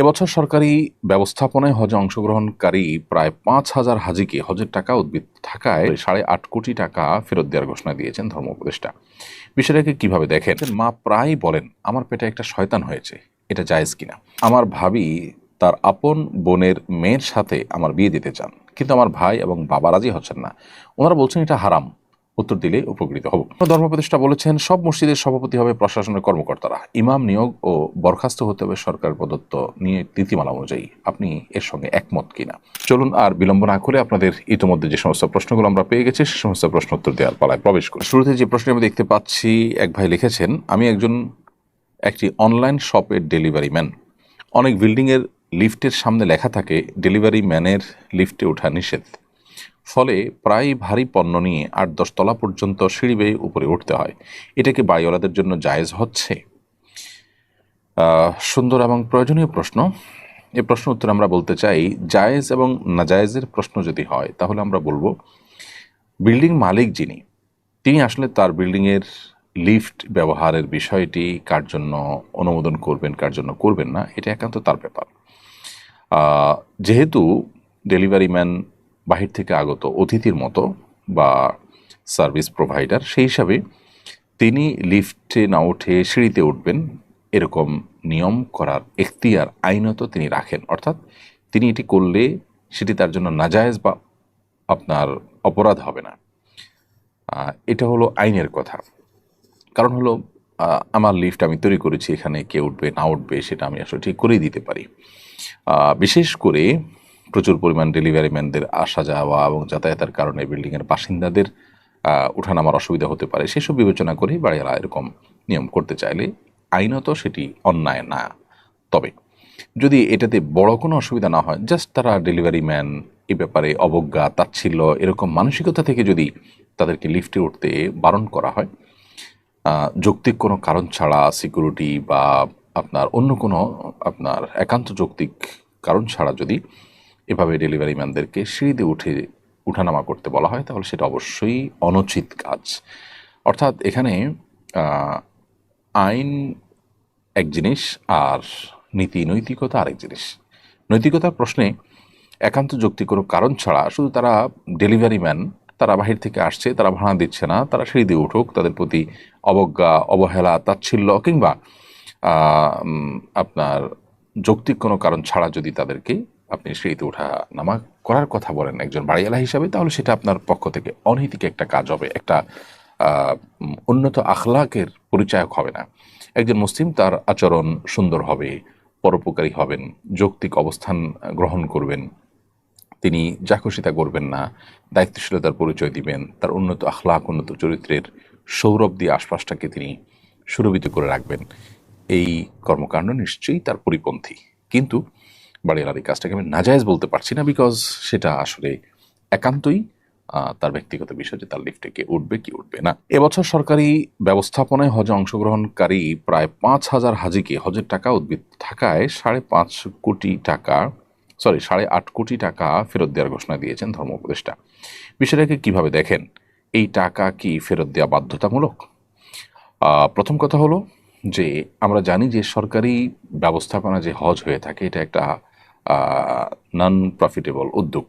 এবছর সরকারি ব্যবস্থাপনায় হজে অংশগ্রহণকারী প্রায় পাঁচ হাজার হাজিকে হজের টাকা উদ্ভিদ থাকায় সাড়ে আট কোটি টাকা ফেরত দেওয়ার ঘোষণা দিয়েছেন ধর্ম উপদেষ্টা। বিষয়টাকে কীভাবে দেখেন? মা প্রায় বলেন আমার পেটে একটা শয়তান হয়েছে এটা জায়েজ কিনা? আমার ভাবি তার আপন বোনের মেয়ের সাথে আমার বিয়ে দিতে চান কিন্তু আমার ভাই এবং বাবা রাজি হচ্ছেন না। ওনারা বলছেন এটা হারাম। উত্তর দিলে উপকৃত হব। ধর্মপ্রতিষ্ঠা বলেছেন, সব মসজিদের সভাপতি হবে প্রশাসনের কর্মকর্তারা। ইমাম নিয়োগ ও বরখাস্ত হতে হবে সরকার প্রদত্ত নিয়ে নীতিমালা অনুযায়ী। আপনি এর সঙ্গে একমত কিনা? চলুন আর বিলম্ব না করে আপনাদের ইতিমধ্যে যে সমস্ত প্রশ্নগুলো আমরা পেয়ে গেছি, সে সমস্ত প্রশ্ন উত্তর দেওয়ার পালায় প্রবেশ করি। শুরুতে যে প্রশ্ন আমি দেখতে পাচ্ছি, এক ভাই লিখেছেন, আমি একজন, একটি অনলাইন শপের ডেলিভারি ম্যান। অনেক বিল্ডিংয়ের লিফটের সামনে লেখা থাকে, ডেলিভারি ম্যানের লিফটে ওঠা নিষেধ। ফলে প্রায় ভারী পণ্য নিয়ে আট দশ তলা পর্যন্ত সিঁড়ি বেয়ে উপরে উঠতে হয়। এটা কি বাড়িওয়ালাদের জন্য জায়েজ হচ্ছে? সুন্দর এবং প্রয়োজনীয় প্রশ্ন। এ প্রশ্ন উত্তর আমরা বলতে চাই, জায়েজ এবং নাজায়েজের প্রশ্ন যদি হয়, তাহলে আমরা বলব, বিল্ডিং মালিক যিনি, তিনি আসলে তার বিল্ডিংয়ের লিফট ব্যবহারের বিষয়টি কার জন্য অনুমোদন করবেন, কার জন্য করবেন না, এটা একান্ত তার ব্যাপার। যেহেতু ডেলিভারি ম্যান বাহির থেকে আগত অতিথির মতো বা সার্ভিস প্রোভাইডার, সেই হিসাবে তিনি লিফটে না উঠে সিঁড়িতে উঠবেন এরকম নিয়ম করার এখতিয়ার আইনত তিনি রাখেন। অর্থাৎ তিনি এটি করলে সেটি তার জন্য নাজায়েজ বা আপনার অপরাধ হবে না। এটা হলো আইনের কথা। কারণ হলো আমার লিফট আমি তৈরি করেছি, এখানে কে উঠবে, না উঠবে, সেটা আমি আসলে ঠিক করেই দিতে পারি। বিশেষ করে প্রচুর পরিমাণ ডেলিভারি ম্যানদের আসা যাওয়া এবং যাতায়াতের কারণে বিল্ডিংয়ের বাসিন্দাদের আহ, ওঠানামার অসুবিধা হতে পারে সেসব বিবেচনা করে বাড়িওয়ালা এরকম নিয়ম করতে চাইলে আইনত সেটি অন্যায় না। তবে যদি এটাতে বড় কোনো অসুবিধা না হয় জাস্ট তারা ডেলিভারি ম্যান এ ব্যাপারে অবজ্ঞা তাচ্ছিল্য এরকম মানসিকতা থেকে যদি তাদেরকে লিফটে উঠতে বারণ করা হয় যৌক্তিক কোনো কারণ ছাড়া সিকিউরিটি বা আপনার অন্য কোনো আপনার একান্ত যৌক্তিক কারণ ছাড়া যদি এভাবে ডেলিভারি ম্যানদেরকে সিঁড়িতে উঠে উঠানামা করতে বলা হয়, তাহলে সেটা অবশ্যই অনুচিত কাজ। অর্থাৎ এখানে আইন এক জিনিস আর নীতি নৈতিকতা আরেক জিনিস। নৈতিকতার প্রশ্নে একান্ত যৌক্তিক কোনো কারণ ছাড়া শুধু তারা ডেলিভারি ম্যান তারা বাহির থেকে আসছে, তারা ভাড়া দিচ্ছে না, তারা সিঁড়ি দিয়ে উঠুক, তাদের প্রতি অবজ্ঞা, অবহেলা, তাচ্ছিল্য কিংবা আপনার যৌক্তিক কোনো কারণ ছাড়া যদি তাদেরকে আপনি সিঁড়িতে ওঠা নামা করার কথা বলেন একজন বাড়িওয়ালা হিসাবে, তাহলে সেটা আপনার পক্ষ থেকে অনৈতিক একটা কাজ হবে, একটা উন্নত আখলাকের পরিচায়ক হবে না। একজন মুসলিম তার আচরণ সুন্দর হবে, পরোপকারী হবেন, যৌক্তিক অবস্থান গ্রহণ করবেন, তিনি যা খুশি তা করবেন না, দায়িত্বশীলতার পরিচয় দিবেন, তার উন্নত আখলাক, উন্নত চরিত্রের সৌরভ দিয়ে আশপাশটাকে তিনি সুরভিত করে রাখবেন। এই কর্মকাণ্ড নিশ্চয়ই তার পরিপন্থী। কিন্তু বাড়িওয়ালার এই কাজটাকে আমি নাজায়েজ বলতে পারছি না বিকজ সেটা আসলে একান্তই তার ব্যক্তিগত বিষয় যে তার লিফটে কে উঠবে, কি উঠবে না। এবছর সরকারি ব্যবস্থাপনায় হজে অংশগ্রহণকারী প্রায় পাঁচ হাজার হাজিকে হজের টাকা উদ্ভিদ থাকায় সাড়ে পাঁচ কোটি টাকা সরি সাড়ে আট কোটি টাকা ফেরত দেওয়ার ঘোষণা দিয়েছেন ধর্ম উপদেষ্টা। বিষয়টাকে কীভাবে দেখেন? এই টাকা কি ফেরত দেওয়া বাধ্যতামূলক? প্রথম কথা হলো যে আমরা জানি যে সরকারি ব্যবস্থাপনা যে হজ হয়ে থাকে, এটা একটা নন প্রফিটেবল উদ্যোগ।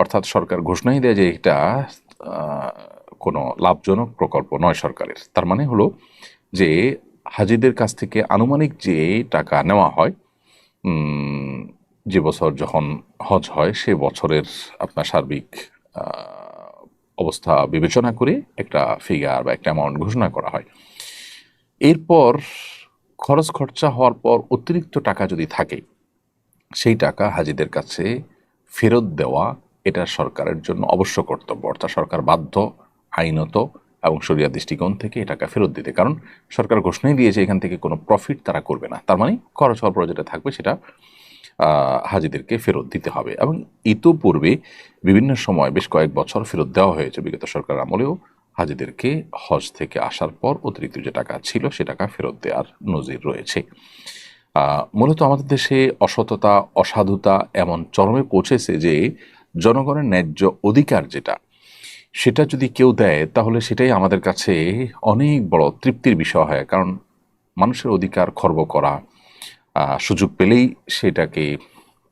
অর্থাৎ সরকার ঘোষণাই দেয় যে এটা কোনো লাভজনক প্রকল্প নয় সরকারের। তার মানে হলো যে হাজিদের কাছ থেকে আনুমানিক যে টাকা নেওয়া হয় যে বছর যখন হজ হয়, সে বছরের আপনার সার্বিক অবস্থা বিবেচনা করে একটা ফিগার বা একটা অ্যামাউন্ট ঘোষণা করা হয়। এরপর খরচ খরচা হওয়ার পর অতিরিক্ত টাকা যদি থাকে সেই টাকা হাজিদের কাছে ফেরত দেওয়া এটা সরকারের জন্য অবশ্য কর্তব্য, অর্থাৎ সরকার বাধ্য, আইনত এবং সরিয়া দৃষ্টিকোণ থেকে এই টাকা ফেরত দিতে। কারণ সরকার ঘোষণাই দিয়েছে এখান থেকে কোনো প্রফিট তারা করবে না। তার মানে খরচ হওয়ার পর যেটা থাকবে সেটা হাজিদেরকে ফেরত দিতে হবে। এবং ইতোপূর্বে বিভিন্ন সময় বেশ কয়েক বছর ফেরত দেওয়া হয়েছে বিগত সরকার আমলেও হাজিদেরকে হজ থেকে আসার পর অতিরিক্ত যে টাকা ছিল সে টাকা ফেরত দেওয়ার নজির রয়েছে। মূলত আমাদের দেশে অসততা, অসাধুতা এমন চরমে পৌঁছেছে যে জনগণের ন্যায্য অধিকার যেটা, সেটা যদি কেউ দেয় তাহলে সেটাই আমাদের কাছে অনেক বড় তৃপ্তির বিষয় হয়। কারণ মানুষের অধিকার খর্ব করা সুযোগ পেলেই সেটাকে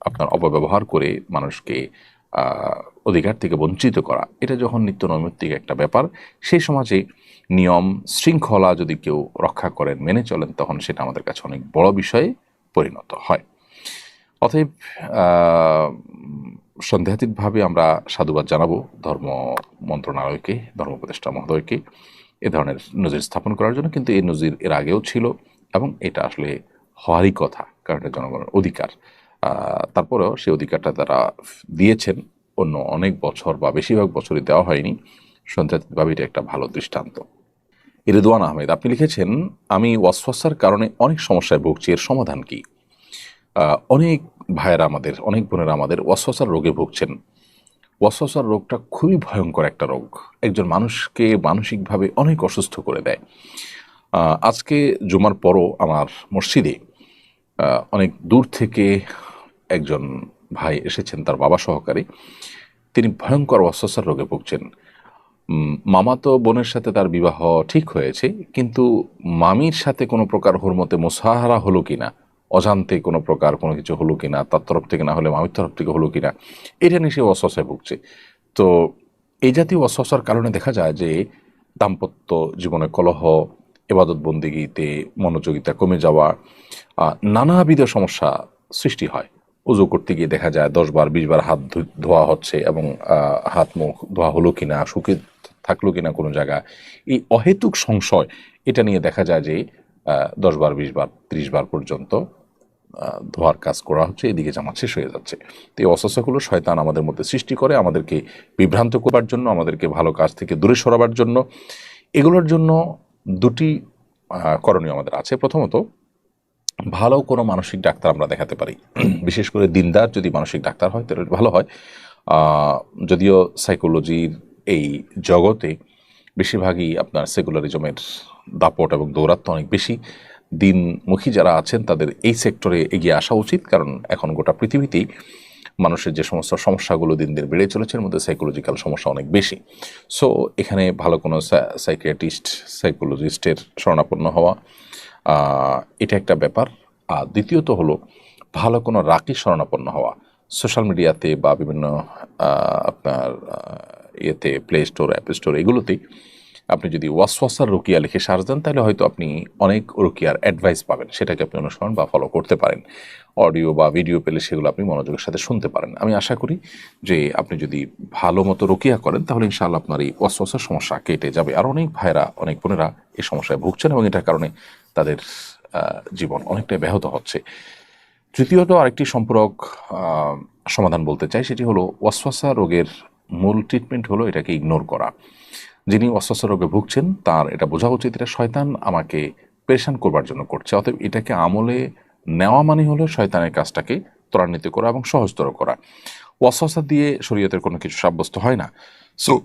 আপনার অপব্যবহার করে মানুষকে অধিকার থেকে বঞ্চিত করা, এটা যখন নিত্য নৈমিত্তিক একটা ব্যাপার, সেই সমাজে নিয়ম, শৃঙ্খলা যদি কেউ রক্ষা করেন, মেনে চলেন, তখন সেটা আমাদের কাছে অনেক বড় বিষয়ে পরিণত হয়। অতএব সন্দেহাতীতভাবে আমরা সাধুবাদ জানাব ধর্ম মন্ত্রণালয়কে, ধর্ম উপদেষ্টা মহোদয়কে, এ ধরনের নজির স্থাপন করার জন্য, কিন্তু এই নজির এর আগেও ছিল এবং এটা আসলে হওয়ারই কথা, কারণ এটা জনগণের অধিকার। তারপরেও সেই অধিকারটা তারা দিয়েছেন। অন্য অনেক বছর বা বেশিরভাগ বছরই দেওয়া হয়নি। এটা একটা ভালো দৃষ্টান্ত। রিদওয়ান আহমেদ, আপনি লিখেছেন, আমি ওয়াসওয়াসার কারণে অনেক সমস্যায় ভুগছি, এর সমাধান কি? অনেক ভাইয়েরা আমাদের, অনেক বোনেরা আমাদের ওয়াসওয়াসার রোগে ভুগছেন। ওয়াসওয়াসার রোগটা খুবই ভয়ঙ্কর একটা রোগ। একজন মানুষকে মানসিকভাবে অনেক অসুস্থ করে দেয়। আজকে জুমার পরও আমার মসজিদে অনেক দূর থেকে একজন ভাই এসেছেন, তার বাবা সহকারে। তিনি ভয়ঙ্কর ওয়াসওয়াসার রোগে ভুগছেন। মামাতো বোনের সাথে তার বিবাহ ঠিক হয়েছে, কিন্তু মামির সাথে কোনো প্রকার হরমতে মোসাহারা হলো কি না অজান্তে কোনো প্রকার কোনো কিছু হলো কি না তার তরফ থেকে না হলে মামির তরফ থেকে হলো কি না এটা নিয়ে সে অস্বসায় ভুগছে। তো এই জাতীয় অস্বসার কারণে দেখা যায় যে দাম্পত্য জীবনে কলহ, এবাদত বন্দিগিতে মনোযোগিতা কমে যাওয়া নানাবিধ সমস্যা সৃষ্টি হয়। উজু করতে গিয়ে দেখা যায় দশ বার, বিশ বার হাত ধোয়া হচ্ছে এবং হাত মুখ ধোয়া হলো কিনা শুকে থাকল কিনা কোনো জায়গা। এই অহেতুক সংশয়, এটা নিয়ে দেখা যায় যে দশ বার, বিশ বার, ত্রিশ বার পর্যন্ত ধোয়ার কাজ করা হচ্ছে, এদিকে জামাত শেষ হয়ে যাচ্ছে। তো এই অস্বস্যগুলো শয়তান আমাদের মধ্যে সৃষ্টি করে, আমাদেরকে বিভ্রান্ত করবার জন্য, আমাদেরকে ভালো কাজ থেকে দূরে সরাবার জন্য। এগুলোর জন্য দুটি করণীয় আমাদের আছে। প্রথমত, ভালো কোনো মানসিক ডাক্তার আমরা দেখাতে পারি। বিশেষ করে দিনদার যদি মানসিক ডাক্তার হয়, তাহলে ভালো হয়। যদিও সাইকোলজির এই জগতে বেশিরভাগই আপনার সেকুলারিজমের দাপট এবং দৌরাত্ম অনেক বেশি। দিনমুখী যারা আছেন, তাদের এই সেক্টরে এগিয়ে আসা উচিত, কারণ এখন গোটা পৃথিবীতেই মানুষের যে সমস্ত সমস্যাগুলো দিন দিন বেড়ে চলেছে, এর মধ্যে সাইকোলজিক্যাল সমস্যা অনেক বেশি। সো এখানে ভালো কোনো সাইকিয়াট্রিস্ট সাইকোলজিস্টের শরণাপন্ন হওয়া এটা একটা ব্যাপার। আর দ্বিতীয়ত হলো, ভালো কোনো রাকি শরণাপন্ন হওয়া। সোশ্যাল মিডিয়াতে বা বিভিন্ন আপনার ইয়েতে প্লে স্টোর অ্যাপ স্টোর এগুলোতেই আপনি যদি ওয়াসওয়াসার রুকিয়া লিখে সার্চ দেন, তাহলে হয়তো আপনি অনেক রুকিয়ার অ্যাডভাইস পাবেন। সেটাকে আপনি অনুসরণ বা ফলো করতে পারেন। অডিও বা ভিডিও পেলে সেগুলো আপনি মনোযোগের সাথে শুনতে পারেন। আমি আশা করি যে আপনি যদি ভালো মতো রুকিয়া করেন, তাহলে ইনশাআল্লাহ আপনার এই ওয়াসওয়াসার সমস্যা কেটে যাবে। আর অনেক ভাইরা অনেক বোনেরা এই সমস্যায় ভুগছেন এবং এটার কারণে তাদের জীবন অনেকটাই ব্যাহত হচ্ছে। তৃতীয়ত আরেকটি সম্পর্ক সমাধান বলতে চাই, সেটি হলো ওয়াসওয়াসা রোগের মূল ট্রিটমেন্ট হলো এটাকে ইগনোর করা। যিনি ওয়াসওয়াসা রোগে ভুগছেন, তার এটা বোঝা উচিত, এটা শয়তান আমাকে পেরেশান করবার জন্য করছে। অতএব এটাকে আমলে নেওয়া মানে হলো শয়তানের কাজটাকে ত্বরান্বিত করা এবং সহজতর করা। ওয়াসওয়াসা দিয়ে শরীয়তের কোনো কিছু সাব্যস্ত হয় না। সো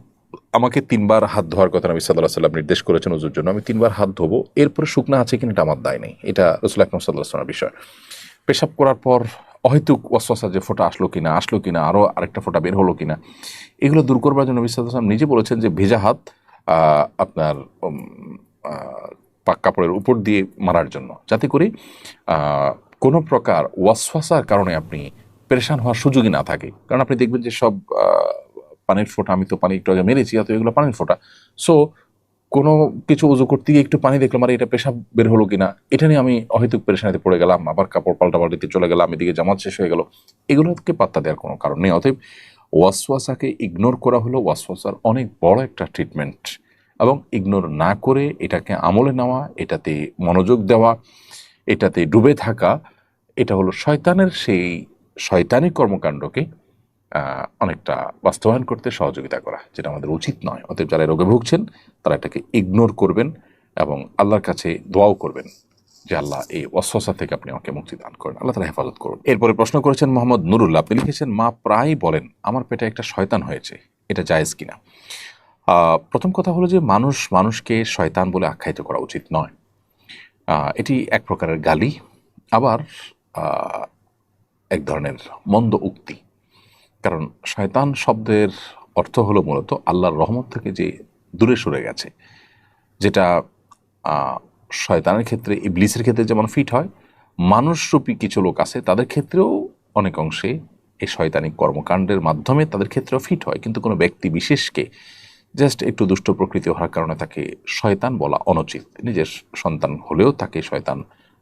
আমাকে তিনবার হাত ধোয়ার কথা নবী সাল্লাহ সাল্লাম নির্দেশ করেছেন ওজুর জন্য। আমি তিনবার হাত ধোবো, এরপরে শুকনা আছে কিনা এটা আমার দায় নেই। এটা রসুল আকরম সাল্লাহ সাল্লামের বিষয়। পেশাব করার পর অহেতুক ওয়াসওয়াসা যে ফোঁটা আসলো কিনা আসলো কিনা আরও আরেকটা ফোঁটা বের হলো কিনা। এগুলো দূর করবার জন্য নবী আলাইহি নিজে বলেছেন যে ভেজা হাত আপনার পাক কাপড়ের উপর দিয়ে মারার জন্য। যাতে করে কোনো প্রকার ওয়াসওয়াসার কারণে আপনি পেরেশান হওয়ার সুযোগই না থাকে। কারণ আপনি দেখবেন যে সব পানির ফোঁটা, আমি তো পানি একটু আগে মেরেছি অত এগুলো পানির ফোঁটা। সো কোনো কিছু উজু করতে গিয়ে একটু পানি দেখলাম, আর এটা পেশাব বের হলো কিনা? এটা নিয়ে আমি অহেতুক পেরেশানিতে পড়ে গেলাম, আবার কাপড় পাল্টা পাল্টিতে চলে গেলাম, এদিকে জামাত শেষ হয়ে গেল। এগুলোকে পাত্তা দেওয়ার কোনো কারণ নেই, অতএব ওয়াসওয়াসাকে ইগনোর করা হলো, ওয়াসওয়াসার অনেক বড় একটা ট্রিটমেন্ট এবং ইগনোর না করে এটাকে আমলে নেওয়া, এটাতে মনোযোগ দেওয়া, এটাতে ডুবে থাকা, এটা হলো শয়তানের সেই শয়তানি কর্মকাণ্ডকে অনেকটা বাস্তবায়ন করতে সহযোগিতা করা, যেটা আমাদের উচিত নয়। অতএব যারা রোগে ভুগছেন, তারা এটাকে ইগনোর করবেন এবং আল্লাহর কাছে দোয়াও করবেন যে, আল্লাহ, এই অস্বসা থেকে আপনি আমাকে মুক্তি দান করেন। আল্লাহ তারা হেফাজত করুন। এরপরে প্রশ্ন করেছেন মোহাম্মদ নুরুল্লাহ, আপনি লিখেছেন, মা প্রায় বলেন, আমার পেটে একটা শয়তান হয়েছে, এটা জায়েজ কিনা? প্রথম কথা হলো যে, মানুষ মানুষকে শয়তান বলে আখ্যায়িত করা উচিত নয়। এটি এক প্রকারের গালি, আবার এক ধরনের মন্দ উক্তি। কারণ শয়তান শব্দের অর্থ হলো মূলত আল্লাহর রহমত থেকে যে দূরে সরে গেছে, যেটা শয়তানের ক্ষেত্রে, ইবলিসের ক্ষেত্রে যেমন ফিট হয়, মানুষরূপী কিছু লোক আছে, তাদের ক্ষেত্রেও অনেক অংশে এই শয়তানিক কর্মকাণ্ডের মাধ্যমে তাদের ক্ষেত্রেও ফিট হয়। কিন্তু কোনো ব্যক্তি বিশেষকে জাস্ট একটু দুষ্ট প্রকৃতি হওয়ার কারণে তাকে শয়তান বলা অনুচিত। নিজের সন্তান হলেও তাকে শয়তান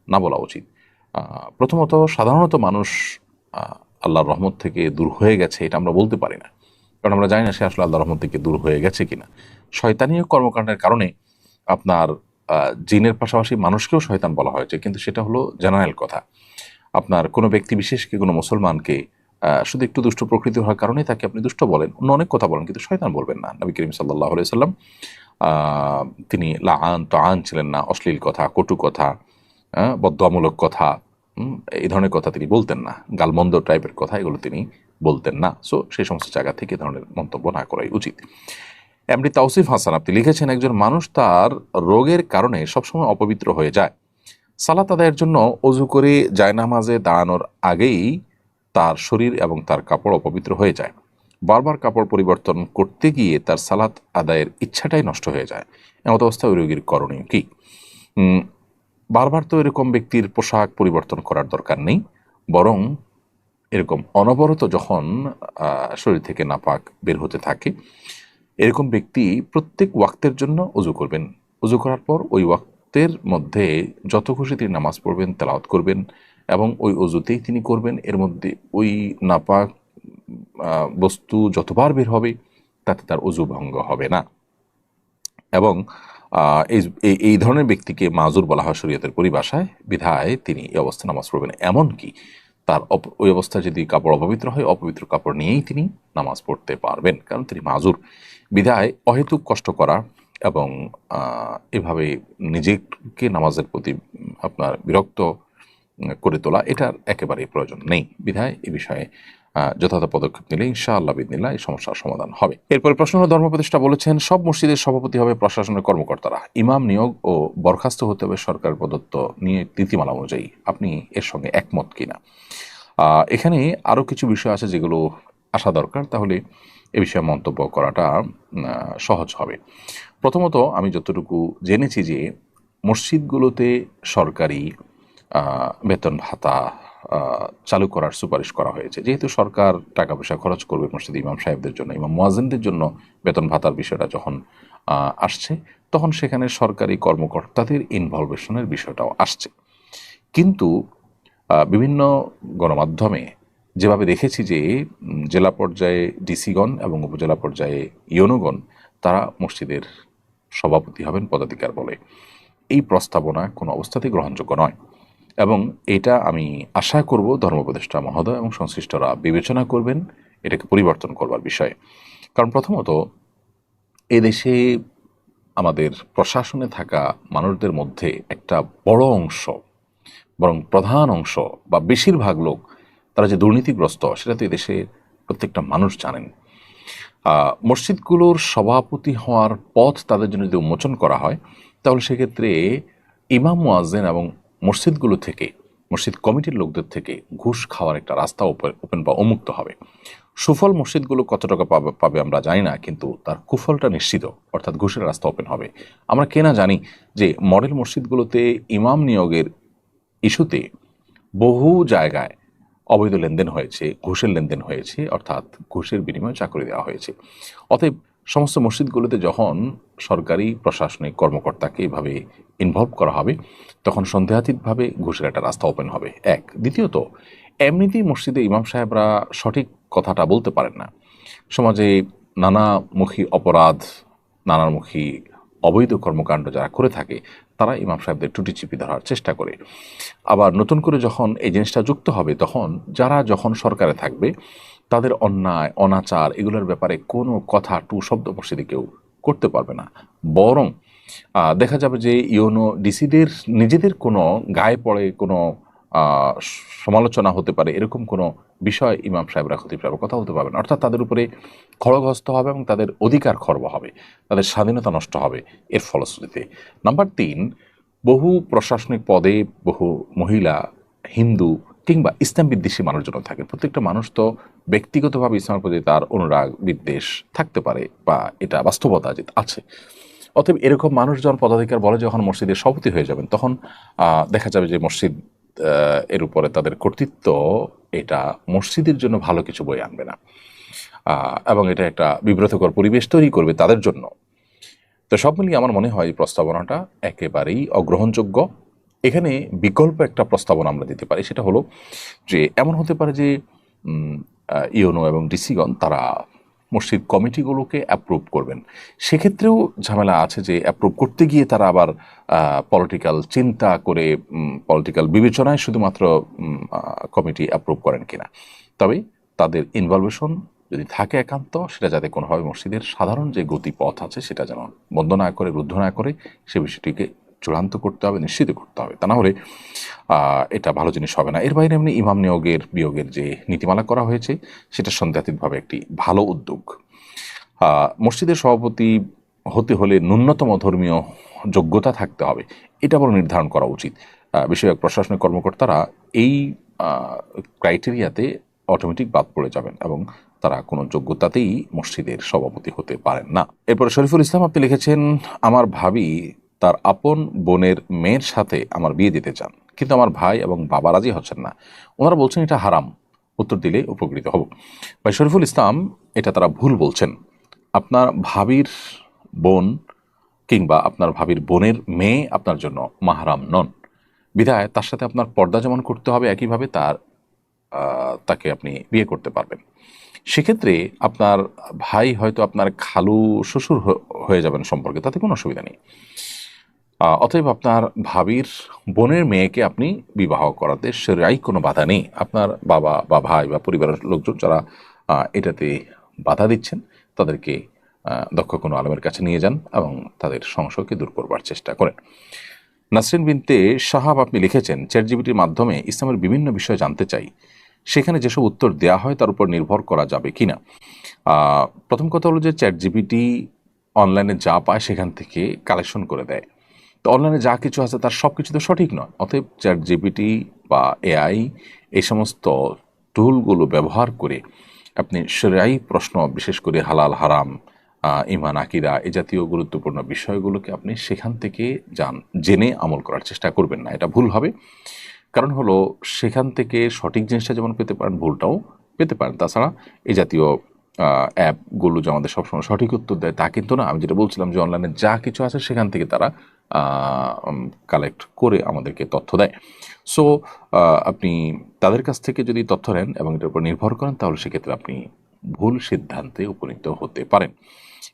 না বলা উচিত। প্রথমত সাধারণত মানুষ আল্লাহর রহমত থেকে দূর হয়ে গেছে, এটা আমরা বলতে পারি না। কারণ আমরা জানি না সে আসলে আল্লাহর রহমত থেকে দূর হয়ে গেছে কিনা। শয়তানীয় কর্মকাণ্ডের কারণে আপনার জিনের পাশাপাশি মানুষকেও শয়তান বলা হয়েছে, কিন্তু সেটা হলো জেনারেল কথা। আপনার কোনো ব্যক্তি বিশেষকে কোনো মুসলমানকে শুধু একটু দুষ্ট প্রকৃতি হওয়ার কারণে তাকে আপনি দুষ্ট বলেন, অন্য অনেক কথা বলেন, কিন্তু শয়তান বলবেন না। নবী করিম সাল্লাহ সাল্লাম তিনি লা আন তো আন ছিলেন না, অশ্লীল কথা, কটু কথা বদ্ধমূলক কথা এই ধরনের কথা তিনি বলতেন না। গালমন্দ টাইপের কথা এগুলো তিনি বলতেন না। সো সেই সমস্ত জায়গা থেকে ধরনের মন্তব্য না করাই উচিত। এমডি তাওসিফ হাসান, আপনি লিখেছেন, একজন মানুষ তার রোগের কারণে সবসময় অপবিত্র হয়ে যায়। সালাত আদায়ের জন্য অজু করে জায়নামাজে দাঁড়ানোর আগেই তার শরীর এবং তার কাপড় অপবিত্র হয়ে যায়। বারবার কাপড় পরিবর্তন করতে গিয়ে তার সালাত আদায়ের ইচ্ছাটাই নষ্ট হয়ে যায়। এমত অবস্থায় ওই রোগীর করণীয় কি? বারবার তো এরকম ব্যক্তির পোশাক পরিবর্তন করার দরকার নেই, বরং এরকম অনবরত যখন শরীর থেকে নাপাক বের হতে থাকে, এরকম ব্যক্তি প্রত্যেক ওয়াক্তের জন্য অজু করবেন। অজু করার পর ওই ওয়াক্তের মধ্যে যত খুশি তিনি নামাজ পড়বেন, তেলাওয়াত করবেন এবং ওই অজুতেই তিনি করবেন। এর মধ্যে ওই নাপাক বস্তু যতবার বের হবে, তাতে তার অজু ভঙ্গ হবে না। এবং এই, এই- ধরনের ব্যক্তিকে মাজুর বলা হয় শরীয়তের পরিভাষায়। বিধায় তিনি এই অবস্থা নামাজ পড়বেন। এমনকি তার ওই অবস্থায় যদি কাপড় অপবিত্র হয়, অপবিত্র কাপড় নিয়েই তিনি নামাজ পড়তে পারবেন। কারণ তিনি মাজুর। বিধায় অহেতুক কষ্ট করা এবং এভাবে নিজেকে নামাজের প্রতি আপনার বিরক্ত করে তোলা, এটার একেবারেই প্রয়োজন নেই। বিধায় এ বিষয়ে যথাযথ পদক্ষেপ নিলে ইনশাআল্লাহ বিদিনিল্লাহ এই সমস্যার সমাধান হবে। এরপর প্রশ্ন হলো ধর্ম প্রতিষ্ঠা বলেছেন, সব মসজিদের সভাপতি হবে প্রশাসনের কর্মকর্তারা। ইমাম নিয়োগ ও বরখাস্ত হতে হবে সরকার প্রদত্ত নিয়ে নীতিমালা অনুযায়ী। আপনি এর সঙ্গে একমত কিনা? এখানে আরও কিছু বিষয় আছে যেগুলো আসা দরকার, তাহলে এ বিষয়ে মন্তব্য করাটা সহজ হবে। প্রথমত, আমি যতটুকু জেনেছি যে মসজিদগুলোতে সরকারি বেতন ভাতা চালু করার সুপারিশ করা হয়েছে। যেহেতু সরকার টাকা পয়সা খরচ করবে মসজিদ ইমাম সাহেবদের জন্য, ইমাম মুয়াজ্জিনদের জন্য বেতন ভাতার বিষয়টা যখন আসছে, তখন সেখানে সরকারি কর্মকর্তাদের ইনভলভেশনের বিষয়টাও আসছে। কিন্তু বিভিন্ন গণমাধ্যমে যেভাবে দেখেছি যে জেলা পর্যায়ে ডিসিগণ এবং উপজেলা পর্যায়ে ইয়নগণ তারা মসজিদের সভাপতি হবেন, পদাধিকার বলে। এই প্রস্তাবনা কোনো অবস্থাতেই গ্রহণযোগ্য নয়। এবং এটা আমি আশা করব ধর্মোপদেষ্টা মহোদয় এবং সংশ্লিষ্টরা বিবেচনা করবেন, এটাকে পরিবর্তন করবার বিষয়ে। কারণ প্রথমত, এদেশে আমাদের প্রশাসনে থাকা মানুষদের মধ্যে একটা বড় অংশ, বরং প্রধান অংশ বা বেশিরভাগ লোক, তারা যে দুর্নীতিগ্রস্ত, সেটা তো দেশের প্রত্যেকটা মানুষ জানেন। মসজিদগুলোর সভাপতি হওয়ার পথ তাদের জন্য যদি উন্মোচন করা হয়, তাহলে সেক্ষেত্রে ইমাম মুয়াজ্জেন এবং মসজিদগুলো থেকে, মসজিদ কমিটির লোকদের থেকে ঘুষ খাওয়ার একটা রাস্তা ওপেন বা উন্মুক্ত হবে। সুফল মসজিদগুলো কত টাকা পাবে পাবে আমরা জানি না, কিন্তু তার কুফলটা নিশ্চিত, অর্থাৎ ঘুষের রাস্তা ওপেন হবে। আমরা কেনা জানি যে মডেল মসজিদগুলোতে ইমাম নিয়োগের ইস্যুতে বহু জায়গায় অবৈধ লেনদেন হয়েছে, ঘুষের লেনদেন হয়েছে, অর্থাৎ ঘুষের বিনিময়ে চাকরি দেওয়া হয়েছে। অতএব সমস্ত মসজিদগুলোতে যখন সরকারি, প্রশাসনিক কর্মকর্তাকে এভাবে ইনভলভ করা হবে, তখন সন্দেহাতীতভাবে ঘুষের একটা রাস্তা ওপেন হবে। এক। দ্বিতীয়ত, এমনিতেই মসজিদে ইমাম সাহেবরা সঠিক কথাটা বলতে পারেন না। সমাজে নানামুখী অপরাধ, নানামুখী অবৈধ কর্মকাণ্ড যারা করে থাকে, তারা ইমাম সাহেবদের টুটি চিপি ধরার চেষ্টা করে। আবার নতুন করে যখন এই জিনিসটা যুক্ত হবে, তখন যারা যখন সরকারে থাকবে তাদের অন্যায়, অনাচার এগুলোর ব্যাপারে কোনো কথা, টু শব্দ মসজিদে কেউ করতে পারবে না। বরং দেখা যাবে যে ইউনো ডিসিদের নিজেদের কোনো গায়ে পড়ে কোনো সমালোচনা হতে পারে, এরকম কোনো বিষয় ইমাম সাহেবরা, খতিব সাহেব কথা বলতে পারবেন অর্থাৎ তাদের উপরে খড়গস্ত হবে এবং তাদের অধিকার খর্ব হবে, তাদের স্বাধীনতা নষ্ট হবে এর ফলশ্রুতিতে। নাম্বার তিন, বহু প্রশাসনিক পদে বহু মহিলা, হিন্দু কিংবা ইসলাম বিদ্বেষী মানুষজন থাকে। প্রত্যেকটা মানুষ তো ব্যক্তিগতভাবে ইসলামের প্রতি তার অনুরাগ, বিদ্বেষ থাকতে পারে বা এটা বাস্তবতা আছে। অতএব এরকম মানুষ যখন পদাধিকার বলে যখন মসজিদের সভাপতি হয়ে যাবেন, তখন দেখা যাবে যে মসজিদ এর উপরে তাদের কর্তৃত্ব এটা মসজিদের জন্য ভালো কিছু বই আনবে না। এবং এটা একটা বিব্রতকর পরিবেশ তৈরি করবে তাদের জন্য। তো সব মিলিয়ে আমার মনে হয় এই প্রস্তাবনাটা একেবারেই অগ্রহণযোগ্য। এখানে বিকল্প একটা প্রস্তাবনা আমরা দিতে পারি। সেটা হলো যে, এমন হতে পারে যে ইউনো এবং ডিসিগণ তারা মসজিদ কমিটিগুলোকে অ্যাপ্রুভ করবেন। সেক্ষেত্রেও ঝামেলা আছে যে অ্যাপ্রুভ করতে গিয়ে তারা আবার পলিটিক্যাল চিন্তা করে পলিটিক্যাল বিবেচনায় শুধুমাত্র কমিটি অ্যাপ্রুভ করেন কিনা। তবে তাদের ইনভলভেশন যদি থাকে একান্ত, সেটা যাতে কোনোভাবে মসজিদের সাধারণ যে গতিপথ আছে, সেটা যেন বন্ধ না করে, রুদ্ধ না করে, সে বিষয়টিকে চূড়ান্ত করতে হবে, নিশ্চিত করতে হবে। তা না হলে এটা ভালো জিনিস হবে না। এর বাইরে এমনি ইমাম নিয়োগের, বিয়োগের যে নীতিমালা করা হয়েছে, সেটা সন্দেহাতীতভাবে একটি ভালো উদ্যোগ। মসজিদের সভাপতি হতে হলে ন্যূনতম ধর্মীয় যোগ্যতা থাকতে হবে। এটা বড় নির্ধারণ করা উচিত। বিষয়ক প্রশাসনিক কর্মকর্তারা এই ক্রাইটেরিয়াতে অটোমেটিক বাদ পড়ে যাবেন এবং তারা কোনো যোগ্যতাতেই মসজিদের সভাপতি হতে পারেন না। এরপরে শরীফুল ইসলাম আপনি লিখেছেন, আমার ভাবি তার আপন বোনের মেয়ের সাথে আমার বিয়ে দিতে চান। কিন্তু আমার ভাই এবং বাবা রাজি হচ্ছেন না। ওনারা বলছেন এটা হারাম। উত্তর দিলে উপকৃত হব। ভাই শরীফুল ইসলাম এটা তারা ভুল বলছেন। আপনার ভাবির বোন কিংবা আপনার ভাবির বোনের মেয়ে আপনার জন্য মাহারাম নন। বিধায় তার সাথে আপনার পর্দা যেমন করতে হবে, একইভাবে তার তাকে আপনি বিয়ে করতে পারবেন। সেক্ষেত্রে আপনার ভাই হয়তো আপনার খালু শ্বশুর হয়ে যাবেন সম্পর্কে, তাতে কোনো অসুবিধা নেই। অতএব আপনার ভাবির বোনের মেয়েকে আপনি বিবাহ করাতে সেরাই কোনো বাধা নেই। আপনার বাবা বা ভাই বা পরিবারের লোকজন যারা এটাতে বাধা দিচ্ছেন, তাদেরকে দক্ষ কোনো আলমের কাছে নিয়ে যান এবং তাদের সংশয়কে দূর করবার চেষ্টা করেন। নাসরিন বিনতে সাহাব আপনি লিখেছেন চ্যাট জিবিটির মাধ্যমে ইসলামের বিভিন্ন বিষয় জানতে চাই। সেখানে যেসব উত্তর দেওয়া হয় তার উপর নির্ভর করা যাবে কি না প্রথম কথা হলো যে চ্যাট জিবিটি অনলাইনে যা পায় সেখান থেকে কালেকশন করে দেয়। তো অনলাইনে যা কিছু আছে তার সব কিছু তো সঠিক নয়। অতএব চ্যাট জিপিটি বা এআই এই সমস্ত টুলগুলো ব্যবহার করে আপনি সেরাই প্রশ্ন, বিশেষ করে হালাল, হারাম ইমান আকিরা এ জাতীয় গুরুত্বপূর্ণ বিষয়গুলোকে আপনি সেখান থেকে জান জেনে আমল করার চেষ্টা করবেন না। এটা ভুল হবে। কারণ হলো সেখান থেকে সঠিক জিনিসটা যেমন পেতে পারেন, ভুলটাও পেতে পারেন। তাছাড়া এই জাতীয় অ্যাপগুলো যে আমাদের সবসময় সঠিক উত্তর দেয় তা কিন্তু না। আমি যেটা বলছিলাম যে অনলাইনে যা কিছু আছে সেখান থেকে তারা কালেক্ট করে আমাদেরকে তথ্য দেয়। সো আপনি তাদের কাছ থেকে যদি তথ্য নেন এবং এটার উপর নির্ভর করেন, তাহলে সেক্ষেত্রে আপনি ভুল সিদ্ধান্তে উপনীত হতে পারেন।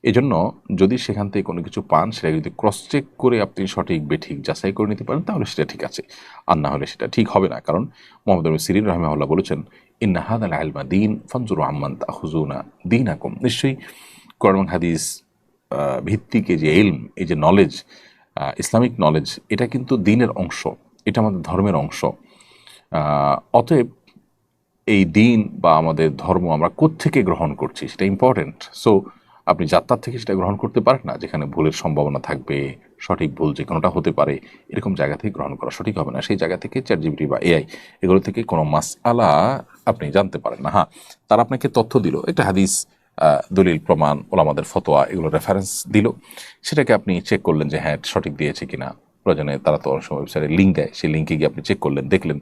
এজন্য যদি সেখান থেকে কোনো কিছু পান, সেটা যদি ক্রস চেক করে আপনি সঠিক বেঠিক যাচাই করে নিতে পারেন, তাহলে সেটা ঠিক আছে। আর না হলে সেটা ঠিক হবে না। কারণ মোহাম্মদ সিরিন রহমাউল্লাহ বলেছেন ইন্নাহাদ আল আলমা দিন ফঞ্জুর আহমান তাহুজুনা দিন আকুম নিশ্চয়ই কোরআন হাদিস ভিত্তিক যে এলম এই যে নলেজ ইসলামিক নলেজ এটা কিন্তু দিনের অংশ, এটা আমাদের ধর্মের অংশ। অতএব এই দিন বা আমাদের ধর্ম আমরা কোত্থেকে গ্রহণ করছি, সেটা ইম্পর্টেন্ট সো আপনি যাত্রার থেকে সেটা গ্রহণ করতে পারেন না, যেখানে ভুলের সম্ভাবনা থাকবে, সঠিক ভুল যে কোনোটা হতে পারে, এরকম জায়গা থেকে গ্রহণ করা সঠিক হবে না। সেই জায়গা থেকে চ্যাট জিবিটি বা এআই এগুলো থেকে কোনো মাস আলা আপনি জানতে পারেন না। হ্যাঁ তারা আপনাকে তথ্য দিল একটা হাদিস দলিল, প্রমাণ, ওলামাদের ফতোয়া, এগুলো রেফারেন্স দিল। সেটাকে আপনি চেক করলেন যে হ্যাঁ সঠিক দিয়েছে কিনা। প্রয়োজনে তারা তো অনেক সময় ওয়েবসাইটে লিঙ্ক দেয়। সেই লিঙ্কে গিয়ে আপনি চেক করলেন, দেখলেন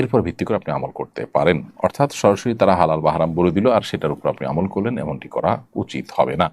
এরপর ভিত্তি করে আপনি আমল করতে পারেন। অর্থাৎ সরাসরি তারা হালাল বাহারাম বলে দিল, আর সেটার উপর আপনি আমল করলেন, এমনটি করা উচিত হবে না।